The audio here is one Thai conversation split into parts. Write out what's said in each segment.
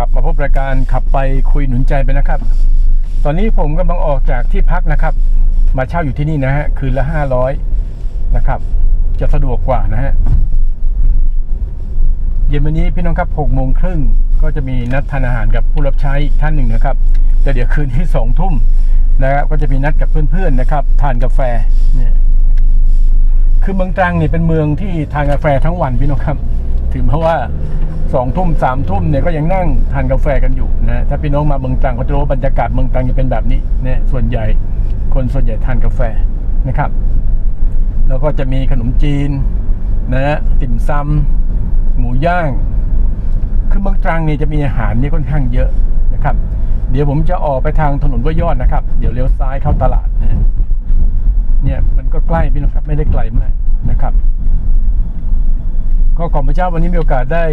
ลับมาพบรายการขับไปคุยหนุนใจไปนะครับ ตอนนี้ผมกำลังออกจากที่พักนะครับ มาเช่าอยู่ที่นี่นะฮะคืนละห้าร้อยนะครับ จะสะดวกกว่านะฮะเย็นวันนี้พี่น้องครับหกโมงครึ่งก็จะมีนัดทานอาหารกับผู้รับใช้อีกท่านหนึ่งนะครับแต่เดี๋ยวคืนที่สองทุ่มนะครับก็จะมีนัดกับเพื่อนๆนะครับ ทานกาแฟเนี่ยคือเมืองตรังเนี่ยเป็นเมืองที่ทานกาแฟทั้งวันพี่น้องครับ ถึงเพราะว่าสองทุ่มสามทุ่มเนี่ยก็ยังนั่งทานกาแฟกันอยู่นะถ้าพี่น้องมาเมืองตรังก็จะรู้ว่าบรรยากาศเมืองตรังจะเป็นแบบนี้นะส่วนใหญ่คนส่วนใหญ่ทานกาแฟนะครับ แล้วก็จะมีขนมจีนนะติ่มซำหมูย่าง คือเมืองตรังนี่จะมีอาหารนี่ค่อนข้างเยอะนะครับ เดี๋ยวผมจะออกไปทางถนนห้วยยอดนะครับ เดี๋ยวเลี้ยวซ้ายเข้าตลาดนะเนี่ยมันก็ใกล้พี่น้องครับไม่ได้ไกลมากนะครับ ก็ขอบพระเจ้าวันนี้มีโอกาสได้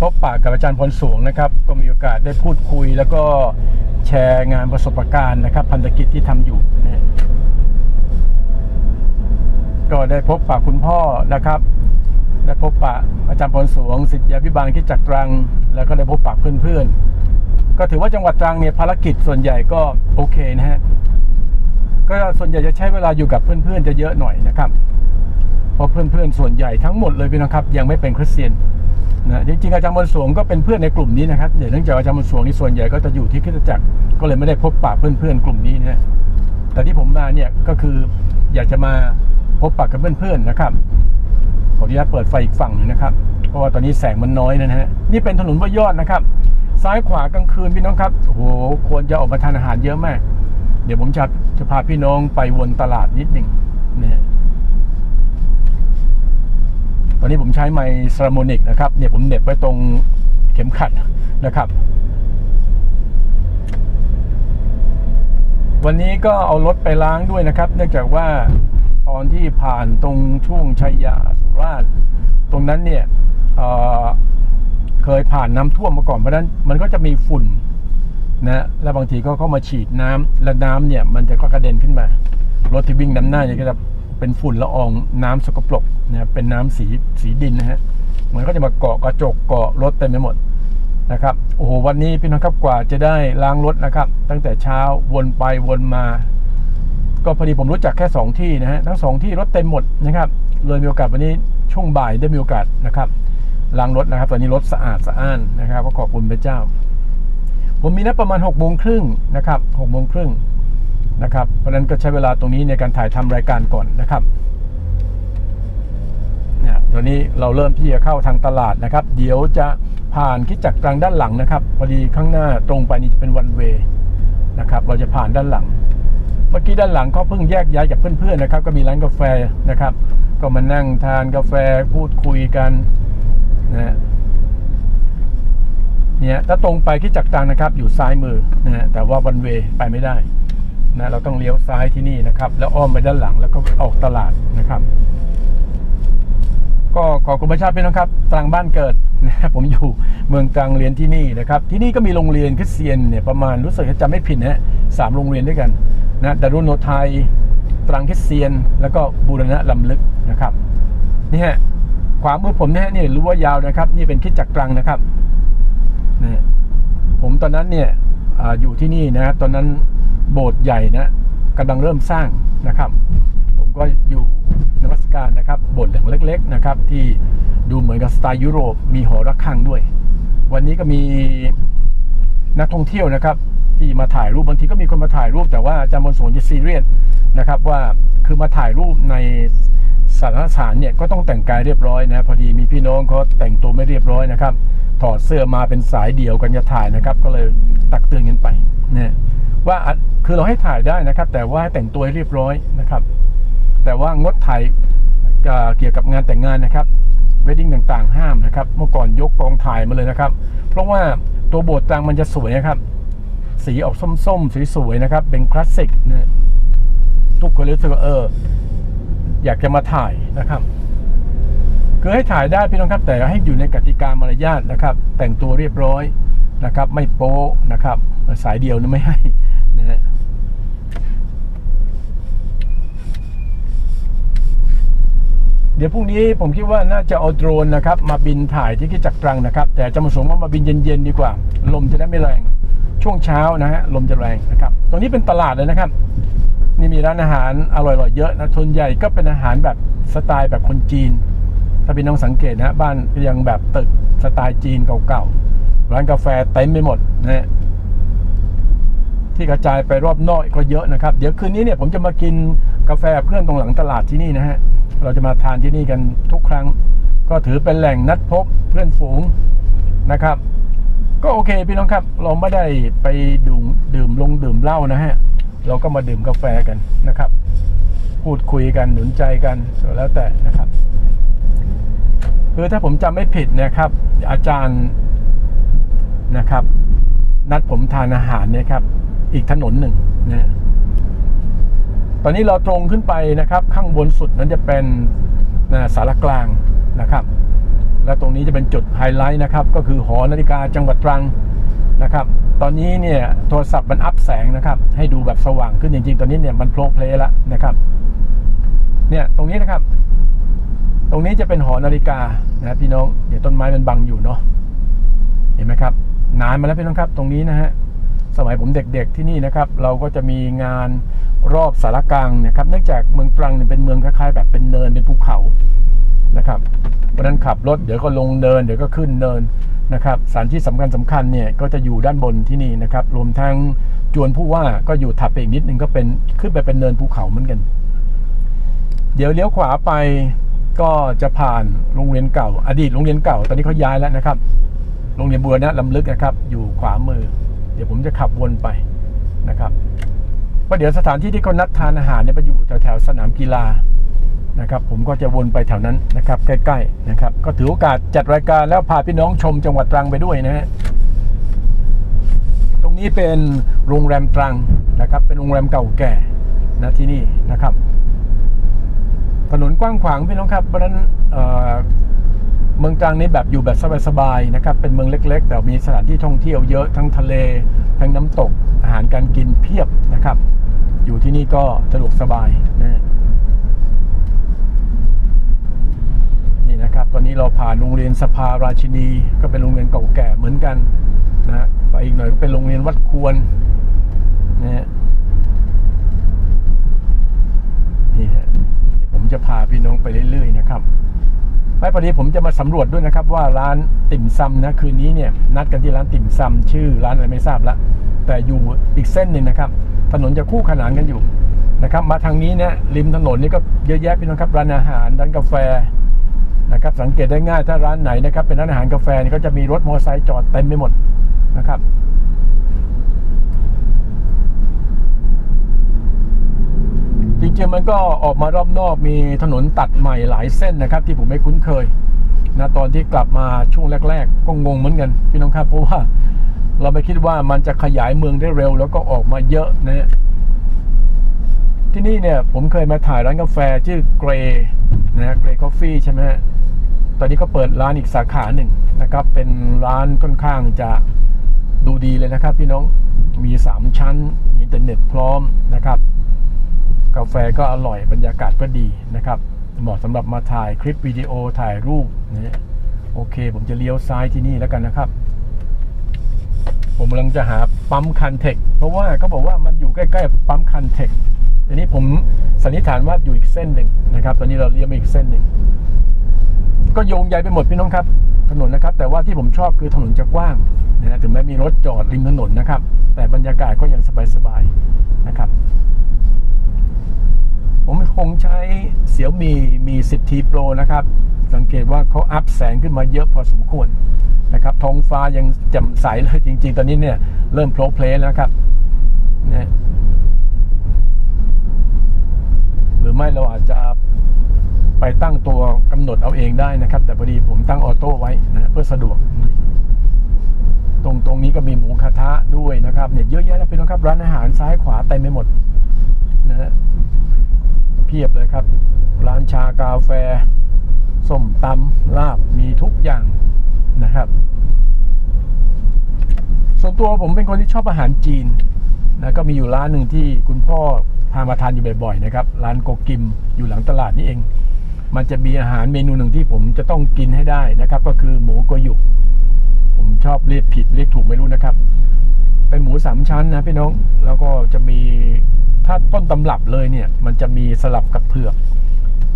พบปะกับอาจารย์พรสวงนะครับ ก็มีโอกาสได้พูดคุย แล้วก็แชร์งานประสบการณ์นะครับ พันธกิจที่ทำอยู่นะก็ได้พบปะคุณพ่อนะครับได้พบปะอาจารย์พรสวงสิทธิพิบาลที่จักรตรัง แล้วก็ได้พบปะเพื่อนๆ ก็ถือว่าจังหวัดตรังเนี่ยภารกิจส่วนใหญ่ก็โอเคนะฮะก็ส่วนใหญ่จะใช้เวลาอยู่กับเพื่อนๆ จะเยอะหน่อยนะครับ ราะเพื่อนๆส่วนใหญ่ทั้งหมดเลยพี่น้องครับ ยังไม่เป็นคริสเตียนนะจริงๆอาจารย์มนต์สวงก็เป็นเพื่อนในกลุ่มนี้นะครับเดี๋ยวเนื่องจากอาจารย์มนต์สวงนี่ส่วนใหญ่ก็จะอยู่ที่คริสตจักรก็เลยไม่ได้พบปะเพื่อนๆกลุ่มนี้นะแต่ที่ผมมาเนี่ยก็คืออยากจะมาพบปะกับเพื่อนๆนะครับขออนุญาตเปิดไฟอีกฝั่งหนึงนะครับ เพราะว่าตอนนี้แสงมันน้อยนะฮะนี่เป็นถนนว่ายอดนะครับ ซ้ายขวากลางคืนพี่น้องครับโอ้โหควรจะออกมาทานอาหารเยอะมาก เดี๋ยวผมจะจะพาพี่น้องไปวนตลาดนิดหนึ่งนะฮะ ตอนนี้ผมใช้ไมค์ซราโมนิกนะครับเนี่ยผมเน็บไว้ตรงเข็มขัดนะครับ วันนี้ก็เอารถไปล้างด้วยนะครับ เนื่องจากว่าตอนที่ผ่านตรงช่วงชัยยาสุราษฎร์ตรงนั้นเนี่ยเเคยผ่านน้ำท่วมมาก่อนเพราะนั้นมันก็จะมีฝุ่นนะแล้วบางทีก็เข้ามาฉีดน้ำและน้ำเนี่ยมันจะก็กระเด็นขึ้นมารถที่วิ่งน้ำหน้าเนี่ยก็จะ เป็นฝุ่นละอองน้ำสกปรกนะเป็นน้ำสีสีดินนะฮะมันก็จะมาเกาะกระจกเกาะรถเต็มไปหมดนะครับโอ้โหวันนี้พี่น้องครับกว่าจะได้ล้างรถนะครับ ตั้งแต่เช้าวนไปวนมา ก็พอดีผมรู้จักแค่ 2 ที่นะฮะทั้งสองที่รถเต็มหมดนะครับเลยมีโอกาสวันนี้ช่วงบ่ายได้มีโอกาสนะครับล้างรถนะครับ ตอนนี้รถสะอาดสะอ้านนะครับก็ขอบคุณพระเจ้า ผมมีนัดประมาณ6กโมงครึ่งนะครับหกโมงครึ่ง นะครับ เพราะนั้นก็ใช้เวลาตรงนี้ในการถ่ายทำรายการก่อนนะครับเนี่ยตอนนี้เราเริ่มที่จะเข้าทางตลาดนะครับ เดี๋ยวจะผ่านคิดจักรกลางด้านหลังนะครับ พอดีข้างหน้าตรงไปนี่เป็นวันเวนะครับ เราจะผ่านด้านหลัง เมื่อกี้ด้านหลังก็เพิ่งแยกย้ายกับเพื่อนๆนะครับ ก็มีร้านกาแฟนะครับ ก็มานั่งทานกาแฟพูดคุยกันนะเนี่ยถ้าตรงไปที่จักรตังนะครับ อยู่ซ้ายมือนะฮะแต่ว่าวันเวไปไม่ได้ นะเราต้องเลี้ยวซ้ายที่นี่นะครับ แล้วอ้อมไปด้านหลังแล้วก็ออกตลาดนะครับ ก็ขอคุณพระเจ้าพี่น้องครับตรังบ้านเกิดนะผมอยู่เมืองตรังเรียนที่นี่นะครับ ที่นี่ก็มีโรงเรียนคริสเตียนเนี่ยประมาณรู้สึกจะจำไม่ผิดนะฮะสามโรงเรียนด้วยกันนะดารุณโนไทยตรังคริสเตียน แล้วก็บูรณะลำลึกนะครับนี่ฮะขวามือผมเนี่ยนี่รู้ว่ายาวนะครับ นี่เป็นคิดจักรตรังนะครับนะผมตอนนั้นเนี่ยออยู่ที่นี่นะตอนนั้น โบสถ์ใหญ่นะกำลังเริ่มสร้างนะครับ ผมก็อยู่นมัสการนะครับโบสถ์หลังเล็ก ๆ นะครับ ที่ดูเหมือนกับสไตล์ยุโรปมีหอระฆังด้วย วันนี้ก็มีนักท่องเที่ยวนะครับ ที่มาถ่ายรูปบางทีก็มีคนมาถ่ายรูป แต่ว่าอาจารย์มนสวนจะซีเรียสนะครับว่าคือมาถ่ายรูปในสถานสถานเนี่ยก็ต้องแต่งกายเรียบร้อยนะพอดีมีพี่น้องเขาแต่งตัวไม่เรียบร้อยนะครับถอดเสื้อมาเป็นสายเดี่ยวกันจะถ่ายนะครับ ก็เลยตักเตือนกันไปนะ ว่าอะคือเราให้ถ่ายได้นะครับ แต่ว่าแต่งตัวให้เรียบร้อยนะครับ แต่ว่างดถ่ายเกี่ยวกับงานแต่งงานนะครับเวดดิ้งต่างๆ ห้ามนะครับ เมื่อก่อนยกกองถ่ายมาเลยนะครับ เพราะว่าตัวโบสถ์ตรังมันจะสวยนะครับ สีออกส้มๆสวยๆนะครับ เป็นคลาสสิกนะทุกคนรู้สึกว่าเออ อยากจะมาถ่ายนะครับคือให้ถ่ายได้พี่น้องครับแต่ให้อยู่ในกติกามารยาทนะครับ แต่งตัวเรียบร้อยนะครับ ไม่โป๊ะนะครับ สายเดียวนี่ไม่ให้นะฮะ เดี๋ยวพรุ่งนี้ผมคิดว่าน่าจะเอาโดรนนะครับ มาบินถ่ายที่ที่จักรตรังนะครับ แต่จะมาสมว่ามาบินเย็นๆดีกว่า ลมจะได้ไม่แรง ช่วงเช้านะฮะลมจะแรงนะครับ ตรงนี้เป็นตลาดเลยนะครับ นี่มีร้านอาหารอร่อยๆเยอะนะทนใหญ่ก็เป็นอาหารแบบสไตล์แบบคนจีน ถ้าพี่น้องสังเกตนะบ้านก็ยังแบบตึกสไตล์จีนเก่าๆร้านกาแฟเต็มไปหมดนะฮะที่กระจายไปรอบนอกก็เยอะนะครับ เดี๋ยวคืนนี้เนี่ยผมจะมากินกาแฟเพื่อนตรงหลังตลาดที่นี่นะฮะ เราจะมาทานที่นี่กันทุกครั้ง ก็ถือเป็นแหล่งนัดพบเพื่อนฝูงนะครับ ก็โอเคพี่น้องครับ เราไม่ได้ไปดื่มดื่มลงดื่มเหล้านะฮะ เราก็มาดื่มกาแฟกันนะครับ พูดคุยกันหนุนใจกันแล้วแต่นะครับคือถ้าผมจำไม่ผิดนะครับ อาจารย์นะครับ นัดผมทานอาหารเนี่ยครับ อีกถนนหนึ่งนะ ตอนนี้เราตรงขึ้นไปนะครับข้างบนสุดนั้นจะเป็นนะสารกลางนะครับ และตรงนี้จะเป็นจุดไฮไลท์นะครับ ก็คือหอนาฬิกาจังหวัดตรังนะครับ ตอนนี้เนี่ยโทรศัพท์มันอัพแสงนะครับ ให้ดูแบบสว่างขึ้นจริงๆ ตอนนี้เนี่ยมันโปรเพลย์แล้วนะครับ เนี่ยตรงนี้นะครับ ตรงนี้จะเป็นหอนาฬิกานะพี่น้อง เดี๋ยวต้นไม้มันบังอยู่เนาะ เห็นไหมครับ นานมาแล้วพี่น้องครับ ตรงนี้นะฮะ สมัยผมเด็กๆที่นี่นะครับ เราก็จะมีงานรอบสารกลางนะครับ เนื่องจากเมืองตรังเนี่ยเป็นเมืองคล้ายๆ แบบเป็นเนินเป็นภูเขานะครับเพราะนั้นขับรถเดี๋ยวก็ลงเนินเดี๋ยวก็ขึ้นเนินนะครับสถานที่สำคัญสำคัญเนี่ยก็จะอยู่ด้านบนที่นี่นะครับ รวมทั้งจวนผู้ว่าก็อยู่ถัดไปอีกนิดนึงก็เป็นขึ้นไปเป็นเนินภูเขาเหมือนกัน เดี๋ยวเลี้ยวขวาไปก็จะผ่านโรงเรียนเก่า อดีตโรงเรียนเก่า ตอนนี้เขาย้ายแล้วนะครับ โรงเรียนบัวนะลำลึกนะครับ อยู่ขวามือ ดี๋ยวผมจะขับวนไปนะครับว่าะเดี๋ยวสถานที่ที่เขานัดทานอาหารเนี่ยไปอยู่แถวๆสนามกีฬานะครับผมก็จะวนไปแถวนั้นนะครับใกล้ๆนะครับก็ถือโอกาสจัดรายการแล้วพาพี่น้องชมจังหวัดตรังไปด้วยนะฮะตรงนี้เป็นโรงแรมตรังนะครับเป็นโรงแรมเก่าแก่นะที่นี่นะครับ ถนนกว้างขวางพี่น้องครับเพราะฉะนั้น เมืองตรังนี้แบบอยู่แบบสบายๆนะครับ เป็นเมืองเล็ก ๆ แต่มีสถานที่ท่องเที่ยวเยอะทั้งทะเล ทั้งน้ำตก อาหารการกินเพียบนะครับ อยู่ที่นี่ก็สะดวกสบายนะนี่นะครับ ตอนนี้เราผ่านโรงเรียนสภาราชินี ก็เป็นโรงเรียนเก่าแก่เหมือนกันนะไปอีกหน่อยก็เป็นโรงเรียนวัดควรนะฮะนี่ฮะผมจะพาพี่น้องไปเรื่อยๆนะครับ ไม่พอดีผมจะมาสำรวจด้วยนะครับว่าร้านติ่มซำนะคืนนี้เนี่ยนัดกันที่ร้านติ่มซำชื่อร้านอะไรไม่ทราบละแต่อยู่อีกเส้นหนึ่งนะครับ ถนนจะคู่ขนานกันอยู่นะครับ มาทางนี้เนี่ยริมถนนนี่ก็เยอะแยะพี่น้องครับร้านอาหารร้านกาแฟนะครับสังเกตได้ง่ายถ้าร้านไหนนะครับเป็นร้านอาหารกาแฟนี่ก็จะมีรถมอเตอร์ไซค์จอดเต็มไปหมดนะครับ ริงๆมันก็ออกมารอบนอกมีถนนตัดใหม่หลายเส้นนะครับ ที่ผมไม่คุ้นเคยนะตอนที่กลับมาช่วงแรก ๆ ก็งงเหมือนกันพี่น้องครับเพราะว่าเราไม่คิดว่ามันจะขยายเมืองได้เร็ว แล้วก็ออกมาเยอะนะที่นี่เนี่ยผมเคยมาถ่ายร้านกาแฟชื่อเกรนะเกรคอฟฟี่ใช่ไหมฮะตอนนี้ก็เปิดร้านอีกสาขาหนึ่งนะครับ เป็นร้านค่อนข้างจะดูดีเลยนะครับ พี่น้องมีสามชั้นมีอินเทอร์เน็ตพร้อมนะครับ กาแฟก็อร่อยบรรยากาศก็ดีนะครับเหมาะสำหรับมาถ่ายคลิปวิดีโอถ่ายรูปนะโอเค ผมจะเลี้ยวซ้ายที่นี่แล้วกันนะครับ ผมกำลังจะหาปั๊มคันเทคเพราะว่าเขาบอกว่ามันอยู่ใกล้ๆปั๊มคันเทคทีนี้ผมสันนิษฐานว่าอยู่อีกเส้นหนึ่งนะครับ ตอนนี้เราเลี้ยวมาอีกเส้นหนึ่งก็โยงใยไปหมดพี่น้องครับ ถนนนะครับ แต่ว่าที่ผมชอบคือถนนจะกว้างนะถึงแม้มีรถจอดริมถนนนะครับ แต่บรรยากาศก็ยังสบายๆนะครับ ผมคงใช้เสี่ยวมีมี 10T Pro นะครับ สังเกตว่าเขาอัพแสงขึ้นมาเยอะพอสมควรนะครับท้องฟ้ายังแจ่มใสเลยจริง ๆ ตอนนี้เนี่ย เริ่มโปรเพลแล้วครับนะหรือไม่เราอาจจะไปตั้งตัวกำหนดเอาเองได้นะครับ แต่พอดีผมตั้งออโต้ไว้นะเพื่อสะดวก ตรงตรงนี้ก็มีหมูกระทะด้วยนะครับเนี่ยเยอะแยะแล้วพี่น้องครับ ร้านอาหารซ้ายขวาเต็มไปหมดนะฮะ เพียบเลยครับ ร้านชากาแฟส้มตำลาบมีทุกอย่างนะครับ ส่วนตัวผมเป็นคนที่ชอบอาหารจีนนะก็มีอยู่ร้านหนึ่งที่คุณพ่อพามาทานอยู่บ่อยๆนะครับ ร้านโกกิมอยู่หลังตลาดนี่เอง มันจะมีอาหารเมนูหนึ่งที่ผมจะต้องกินให้ได้นะครับ ก็คือหมูโกยุผมชอบเรียกผิดเรียกถูกไม่รู้นะครับ เป็นหมูสามชั้นนะพี่น้องแล้วก็จะมี ถ้าต้นตำรับเลยเนี่ย มันจะมีสลับกับเผือก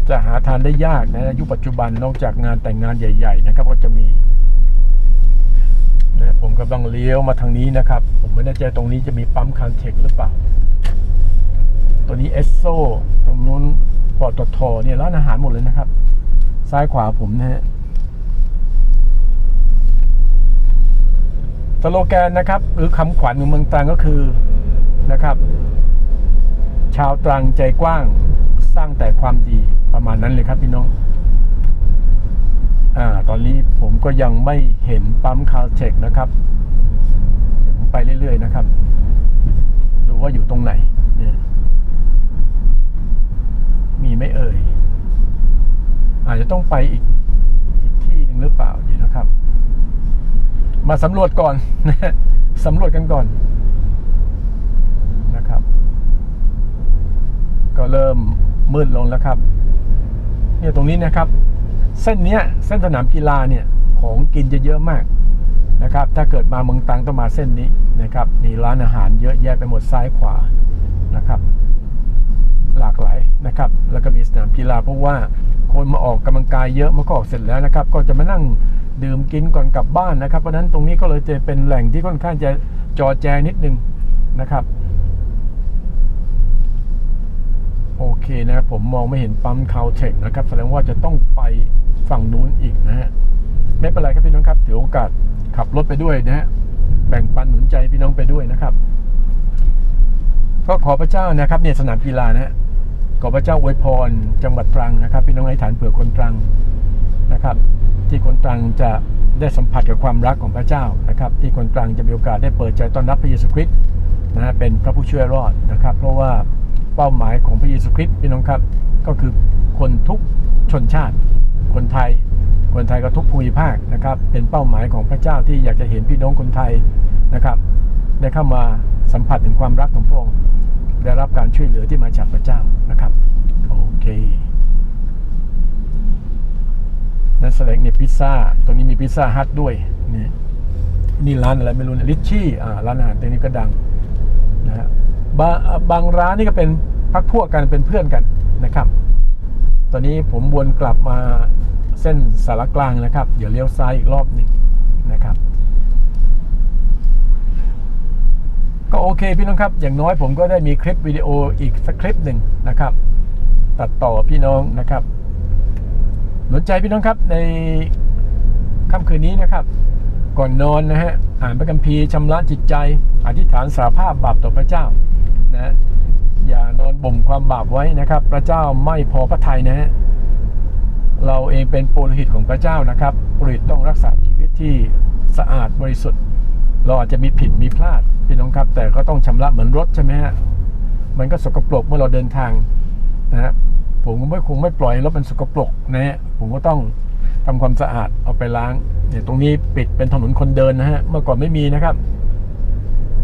จะหาทานได้ยากนะยุคปัจจุบันนอกจากงานแต่งงานใหญ่ ๆ นะครับ ก็จะมีนะผมกำลังเลี้ยวมาทางนี้นะครับ ผมไม่แน่ใจตรงนี้จะมีปั๊มคันเทคหรือเปล่า ตัวนี้เอสโซตรงนู้นปอตทเนี่ยร้านอาหารหมดเลยนะครับ ซ้ายขวาผมนะฮะสโลแกนนะครับ หรือคำขวัญของเมืองตรังก็คือนะครับ ชาวตรังใจกว้างสร้างแต่ความดีประมาณนั้นเลยครับพี่น้องอ่าตอนนี้ผมก็ยังไม่เห็นปั๊มคาลเทคนะครับเดี๋ยวผมไปเรื่อยๆนะครับ ดูว่าอยู่ตรงไหนเนี่ยมีไม่เอ่ย อาจจะต้องไปอีกอีกที่หนึ่งหรือเปล่าเดี๋ยวนะครับ มาสำรวจก่อนสำรวจกันก่อนนะครับ ก็เริ่มมืดลงแล้วครับเนี่ยตรงนี้นะครับ เส้นเนี้ยเส้นสนามกีฬาเนี่ยของกินจะเยอะมากนะครับ ถ้าเกิดมาเมืองตังต้องมาเส้นนี้นะครับมีร้านอาหารเยอะแยะไปหมดซ้ายขวานะครับ หลากหลายนะครับ แล้วก็มีสนามกีฬาเพราะว่าคนมาออกกำลังกายเยอะมาก็ออกเสร็จแล้วนะครับ ก็จะมานั่งดื่มกินก่อนกลับบ้านนะครับเพราะฉะนั้นตรงนี้ก็เลยจะเป็นแหล่งที่ค่อนข้างจะจอแจนิดนึงนะครับ โอเคนะผมมองไม่เห็นปั๊มคาเทคนะครับแสดงว่าจะต้องไปฝั่งนู้นอีกนะฮะไม่เป็นไรครับพี่น้องครับถือโอกาสขับรถไปด้วยนะฮะแบ่งปันหนุนใจพี่น้องไปด้วยนะครับก็ขอพระเจ้านะครับเนี่ยสนามกีฬานะฮะขอพระเจ้าอวยพรจังหวัดตรังนะครับ พี่น้องให้ฐานเผื่อคนตรังนะครับ ที่คนตรังจะได้สัมผัสกับความรักของพระเจ้านะครับ ที่คนตรังจะมีโอกาสได้เปิดใจต้อนรับพระเยซูคริสต์นะฮะเป็นพระผู้ช่วยรอดนะครับ เพราะว่า เป้าหมายของพระเยซูคริสต์พี่น้องครับ ก็คือคนทุกชนชาติ คนไทย คนไทยก็ทุกภูมิภาคนะครับ เป็นเป้าหมายของพระเจ้าที่อยากจะเห็นพี่น้องคนไทยนะครับ ได้เข้ามาสัมผัสถึงความรักของพระองค์ได้รับการช่วยเหลือที่มาจากพระเจ้านะครับโอเคนั่นแสดงในพิซซ่าตรงนี้มีพิซซ่าฮัทด้วยนี่นี่ร้านอะไรไม่รู้นะลิชชี่อ่าร้านอาหารตรงนี้ก็ดังนะฮะ บางบางร้านนี่ก็เป็นพักพวกกันเป็นเพื่อนกันนะครับ ตอนนี้ผมวนกลับมาเส้นสารกลางนะครับ เดี๋ยวเลี้ยวซ้ายอีกรอบหนึ่งนะครับ ก็โอเคพี่น้องครับ อย่างน้อยผมก็ได้มีคลิปวิดีโออีกสักคลิปหนึ่งนะครับ ตัดต่อพี่น้องนะครับหนุนใจพี่น้องครับในค่ำคืนนี้นะครับ ก่อนนอนนะฮะอ่านพระคัมภีร์ชำระจิตใจ อธิษฐานสารภาพบาปต่อพระเจ้า นะอย่านอนบ่มความบาปไว้นะครับ พระเจ้าไม่พอพระทัยนะฮะเราเองเป็นปุโรหิตของพระเจ้านะครับปุโรหิตต้องรักษาชีวิตที่สะอาดบริสุทธิ์ เราอาจจะมีผิดมีพลาดพี่น้องครับ แต่ก็ต้องชำระเหมือนรถใช่ไหมฮะมันก็สกปรกเมื่อเราเดินทางนะฮะผมก็ไม่คงไม่ปล่อยรถมันสกปรกนะฮะผมก็ต้องทำความสะอาดเอาไปล้างเนี่ยตรงนี้ปิดเป็นถนนคนเดินนะฮะเมื่อก่อนไม่มีนะครับ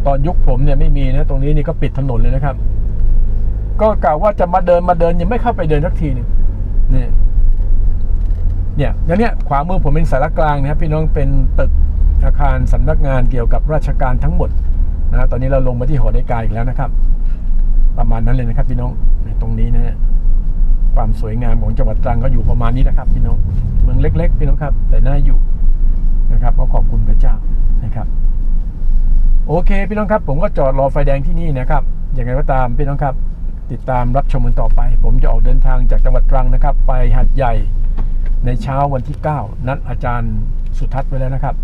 ตอนยุคผมเนี่ยไม่มีนะตรงนี้นี่ก็ปิดถนนเลยนะครับ ก็กล่าวว่าจะมาเดินมาเดินยังไม่เข้าไปเดินสักทีหนึงเนี่ยเนี่ยอย่างเนี้ยขวามือผมเป็นสารกลางนะครับพี่น้องเป็นตึกอาคารสำนักงานเกี่ยวกับราชการทั้งหมดนะตอนนี้เราลงมาที่หอนาฬิกาอีกแล้วนะครับ ประมาณนั้นเลยนะครับ พี่น้องเนี่ยตรงนี้นะฮะความสวยงามของจังหวัดตรังก็อยู่ประมาณนี้นะครับ พี่น้องเมืองเล็ก ๆ พี่น้องครับ แต่น่าอยู่นะครับก็ขอบคุณพระเจ้านะครับ โอเคพี่น้องครับผมก็จอดรอไฟแดงที่นี่นะครับอย่างไรก็ตามพี่น้องครับ ติดตามรับชมกันต่อไป ผมจะออกเดินทางจากจังหวัดตรังนะครับ ไปหัดใหญ่ในเช้าวันที่ 9 นัดอาจารย์สุทัศน์ไว้แล้วนะครับ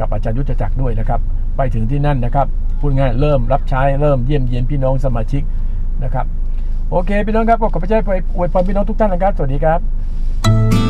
กับอาจารย์ยุทธจักรด้วยนะครับ ไปถึงที่นั่นนะครับพูดง่ายเริ่มรับใช้เริ่มเยี่ยมเยียนพี่น้องสมาชิกนะครับ โอเคพี่น้องครับก็ขอพระเจ้าอวยพรพี่น้องทุกท่านนะครับ สวัสดีครับ